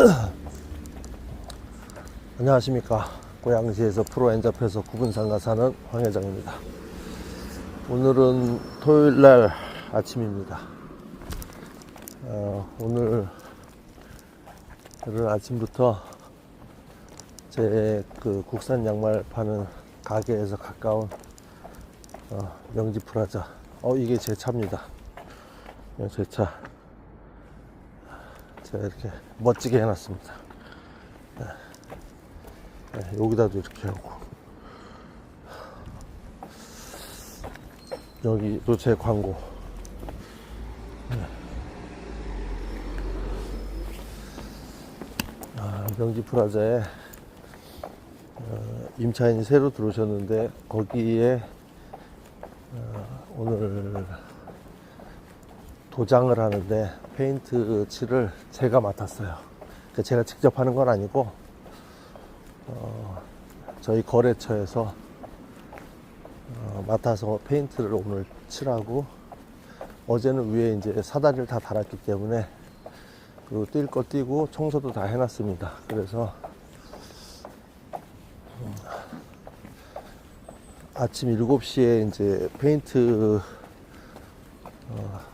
안녕하십니까. 고양시에서 프로 엔잡해서 구분상가 사는 황 회장입니다. 오늘은 토요일날 아침입니다. 어, 오늘 오늘 아침부터 제 그 국산 양말 파는 가게에서 가까운 어, 명지 프라자. 어 이게 제 차입니다. 네, 제차 제가 이렇게 멋지게 해놨습니다. 네, 여기다도 이렇게 하고. 여기도 제 광고. 네. 아, 명지 프라자에 어, 임차인이 새로 들어오셨는데 거기에 어, 오늘 도장을 하는데 페인트 칠을 제가 맡았어요. 그러니까 제가 직접 하는 건 아니고 어, 저희 거래처에서 어, 맡아서 페인트를 오늘 칠하고 어제는 위에 이제 사다리를 다 달았기 때문에 그리고 뛸거 띄고 청소도 다 해놨습니다. 그래서 음, 아침 7시에 이제 페인트 어,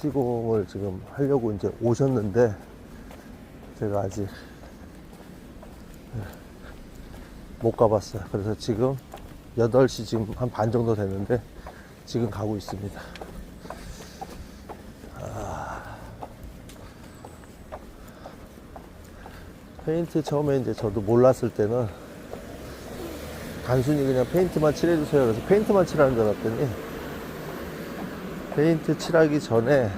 시공을 지금 하려고 이제 오셨는데 제가 아직 못 가봤어요. 그래서 지금 8시 지금 한 반 정도 됐는데 지금 가고 있습니다. 아. 페인트 처음에 이제 저도 몰랐을 때는 단순히 그냥 페인트만 칠해주세요. 그래서 페인트만 칠하는 줄 알았더니 페인트 칠하기 전에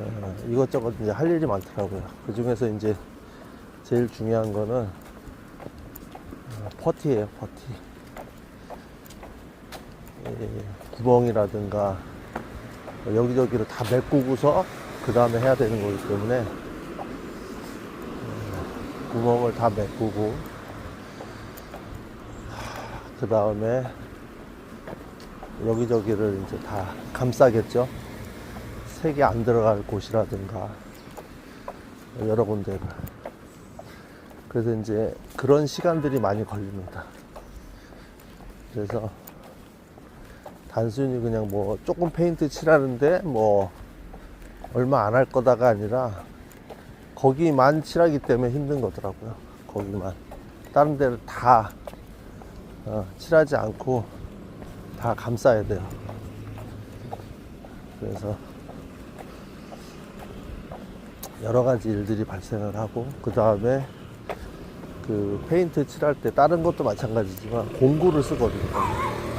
어, 이것저것 이제 할 일이 많더라고요. 그 중에서 이제 제일 중요한 거는 어, 퍼티예요, 퍼티. 이 구멍이라든가 여기저기를 다 메꾸고서 그 다음에 해야 되는 거기 때문에 어, 구멍을 다 메꾸고 그 다음에 여기저기를 이제 다 감싸겠죠. 색이 안 들어갈 곳이라든가 여러 군데를. 그래서 이제 그런 시간들이 많이 걸립니다. 그래서 단순히 그냥 뭐 조금 페인트 칠하는데 뭐 얼마 안 할 거다가 아니라 거기만 칠하기 때문에 힘든 거더라고요. 거기만. 다른 데를 다 어, 칠하지 않고 다 감싸야 돼요. 그래서 여러 가지 일들이 발생을 하고 그 다음에 그 페인트 칠할 때 다른 것도 마찬가지지만 공구를 쓰거든요.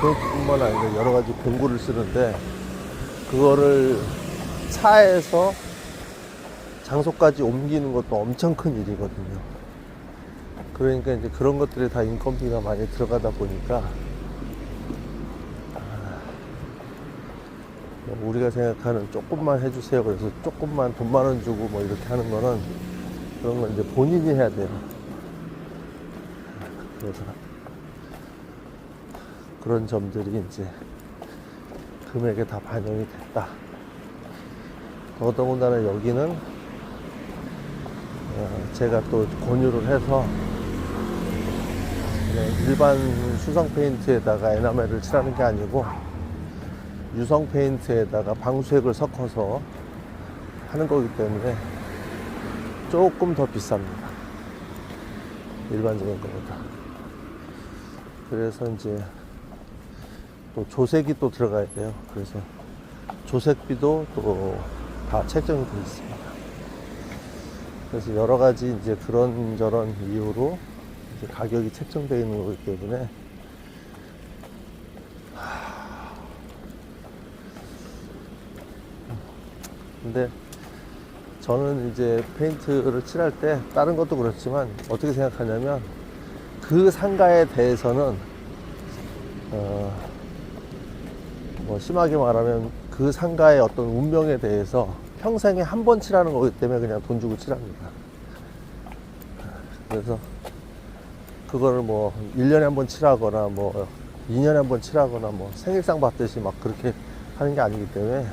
페인트뿐만 아니라 여러 가지 공구를 쓰는데 그거를 차에서 장소까지 옮기는 것도 엄청 큰 일이거든요. 그러니까 이제 그런 것들이 다 인건비가 많이 들어가다 보니까 뭐 우리가 생각하는 조금만 해주세요. 그래서 조금만 돈만 원 주고 뭐 이렇게 하는 거는 그런 건 이제 본인이 해야 돼요. 그래서 그런 점들이 이제 금액에 다 반영이 됐다. 더더군다나 여기는 어, 제가 또 권유를 해서 일반 수성 페인트에다가 에나멜을 칠하는 게 아니고 유성 페인트에다가 방수액을 섞어서 하는 거기 때문에 조금 더 비쌉니다. 일반적인 것보다. 그래서 이제 또 조색이 또 들어가야 돼요. 그래서 조색비도 또 다 책정이 되어 있습니다. 그래서 여러 가지 이제 그런 저런 이유로 이제 가격이 책정되어 있는 거기 때문에 근데 저는 이제 페인트를 칠할 때 다른 것도 그렇지만 어떻게 생각하냐면 그 상가에 대해서는 어, 뭐 심하게 말하면 그 상가의 어떤 운명에 대해서 평생에 한 번 칠하는 거기 때문에 그냥 돈 주고 칠합니다. 그래서 그거를 뭐 1년에 한 번 칠하거나 뭐 2년에 한 번 칠하거나 뭐 생일상 받듯이 막 그렇게 하는 게 아니기 때문에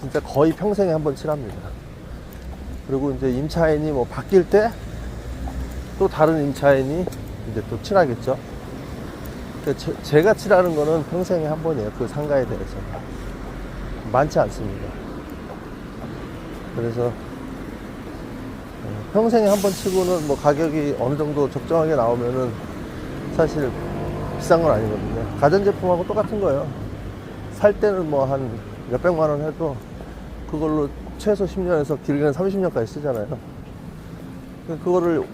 진짜 거의 평생에 한 번 칠합니다. 그리고 이제 임차인이 뭐 바뀔 때 또 다른 임차인이 이제 또 칠하겠죠. 그 제- 제가 칠하는 거는 평생에 한 번이에요. 그 상가에 대해서. 많지 않습니다. 그래서 어, 평생에 한 번 치고는 뭐 가격이 어느 정도 적정하게 나오면은 사실 비싼 건 아니거든요. 가전제품하고 똑같은 거예요. 살 때는 뭐한 몇백만 원 해도 그걸로 최소 10년에서 길게는 30년까지 쓰잖아요. 그- 그거를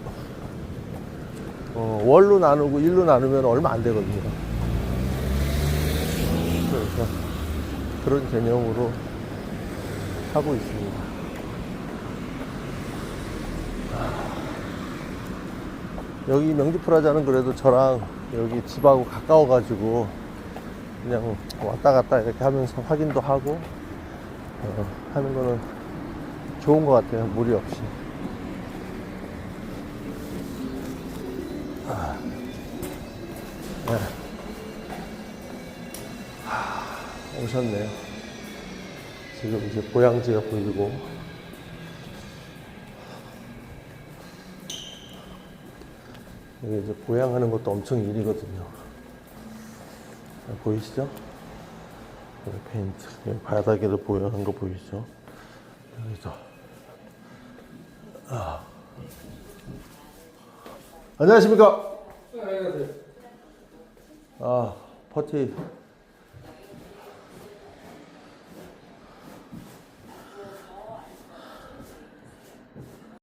어, 월로 나누고 일로 나누면 얼마 안 되거든요. 그래서 그런 개념으로 하고 있습니다. 여기 명지프라자는 그래도 저랑 여기 집하고 가까워가지고 그냥 왔다 갔다 이렇게 하면서 확인도 하고 어, 하는 거는 좋은 것 같아요. 무리 없이. 아. 네. 하, 오셨네요. 지금 이제 고향지가 보이고 이게 이제 보양하는 것도 엄청 일이거든요. 아, 보이시죠? 여기 페인트, 여기 바닥에도 보양한 거 보이시죠? 여기도. 아. 안녕하십니까? 아, 퍼티